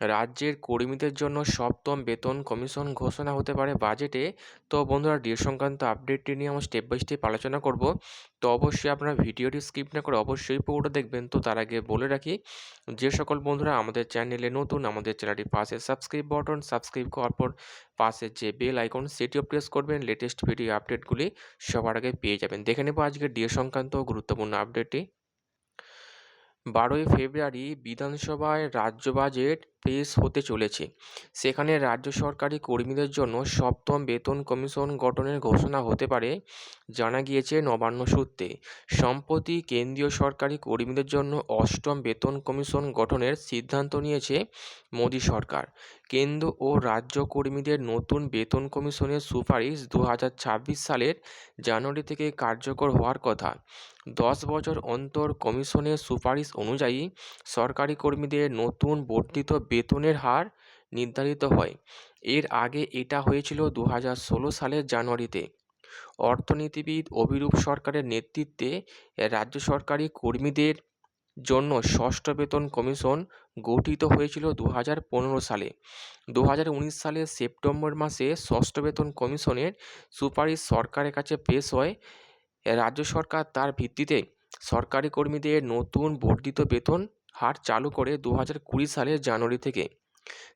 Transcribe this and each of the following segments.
রাজ্যের কর্মীদের জন্য সপ্তম বেতন কমিশন ঘোষণা হতে পারে বাজেটে। তো বন্ধুরা, ডিএ সংক্রান্ত আপডেটটি নিয়ে আমরা স্টেপ বাই স্টেপ আলোচনা করব। তো অবশ্যই আপনারা ভিডিওটি স্কিপ না করে অবশ্যই পুরোটা দেখবেন। তো তার আগে বলে রাখি, যে সকল বন্ধুরা আমাদের চ্যানেলে নতুন, আমাদের চ্যানেলটি পাশে সাবস্ক্রাইব বটন সাবস্ক্রাইব করার পর পাশে যে বেল আইকন সেটিও প্রেস করবেন। লেটেস্ট ভিডিও আপডেটগুলি সবার আগে পেয়ে যাবেন। দেখে নেব আজকে ডিএ সংক্রান্ত গুরুত্বপূর্ণ আপডেটটি বারোই ফেব্রুয়ারি বিধানসভায় রাজ্য বাজেট পেশ হতে চলেছে। সেখানে রাজ্য সরকারি কর্মীদের জন্য সপ্তম বেতন কমিশন গঠনের ঘোষণা হতে পারে। জানা গিয়েছে নবান্ন সূত্রে। সম্প্রতি কেন্দ্রীয় সরকারি কর্মীদের জন্য অষ্টম বেতন কমিশন গঠনের সিদ্ধান্ত নিয়েছে মোদী সরকার। কেন্দ্র ও রাজ্য কর্মীদের নতুন বেতন কমিশনের সুপারিশ দু হাজার ছাব্বিশ সালের জানুয়ারি থেকে কার্যকর হওয়ার কথা। দশ বছর অন্তর কমিশনের সুপারিশ অনুযায়ী সরকারি কর্মীদের নতুন বর্ধিত বেতনের হার নির্ধারিত হয়। এর আগে এটা হয়েছিল দু হাজার ষোলো সালের জানুয়ারিতে। অর্থনীতিবিদ অভিরূপ সরকারের নেতৃত্বে রাজ্য সরকারি কর্মীদের জন্য ষষ্ঠ বেতন কমিশন গঠিত হয়েছিল দু পনেরো সালে। দু হাজার উনিশ সালের সেপ্টেম্বর মাসে ষষ্ঠ বেতন কমিশনের সুপারিশ সরকারের কাছে পেশ হয়। রাজ্য সরকার তার ভিত্তিতে সরকারি কর্মীদের নতুন বর্ধিত বেতন হার চালু করে দু হাজার কুড়ি সালের জানুয়ারি থেকে।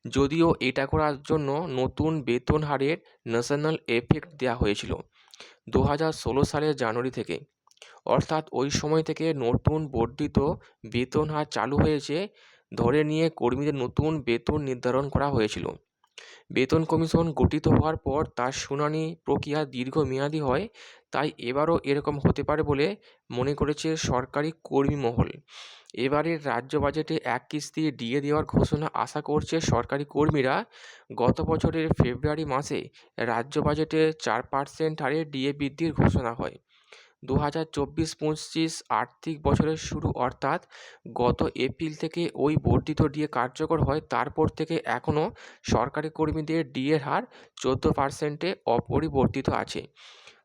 যদিও এটা করার জন্য নতুন বেতন হারের ন্যাশনাল এফেক্ট দেওয়া হয়েছিল দু হাজার ষোলো সালের জানুয়ারি থেকে। অর্থাৎ ওই সময় থেকে নতুন বর্ধিত বেতন হার চালু হয়েছে ধরে নিয়ে কর্মীদের নতুন বেতন নির্ধারণ করা হয়েছিল। বেতন কমিশন গঠিত হওয়ার পর তার শুনানি প্রক্রিয়া দীর্ঘমেয়াদী হয় তাই এবারও এরকম হতে পারে বলে মনে করেছে সরকারি কর্মী মহল। এবারের রাজ্য বাজেটে এক কিস্তি ডিএ দেওয়ার ঘোষণা আশা করছে সরকারি কর্মীরা। গত বছরের ফেব্রুয়ারি মাসে রাজ্য বাজেটে চার পার্সেন্ট হারে ডিএ বৃদ্ধির ঘোষণা হয়। দু হাজার চব্বিশ পঁচিশ আর্থিক বছরের শুরু অর্থাৎ গত এপ্রিল থেকে ওই বর্ধিত ডিএ কার্যকর হয়, তারপর থেকে এখনও সরকারি কর্মীদের ডিএর হার চোদ্দ পার্সেন্টে অপরিবর্তিত আছে।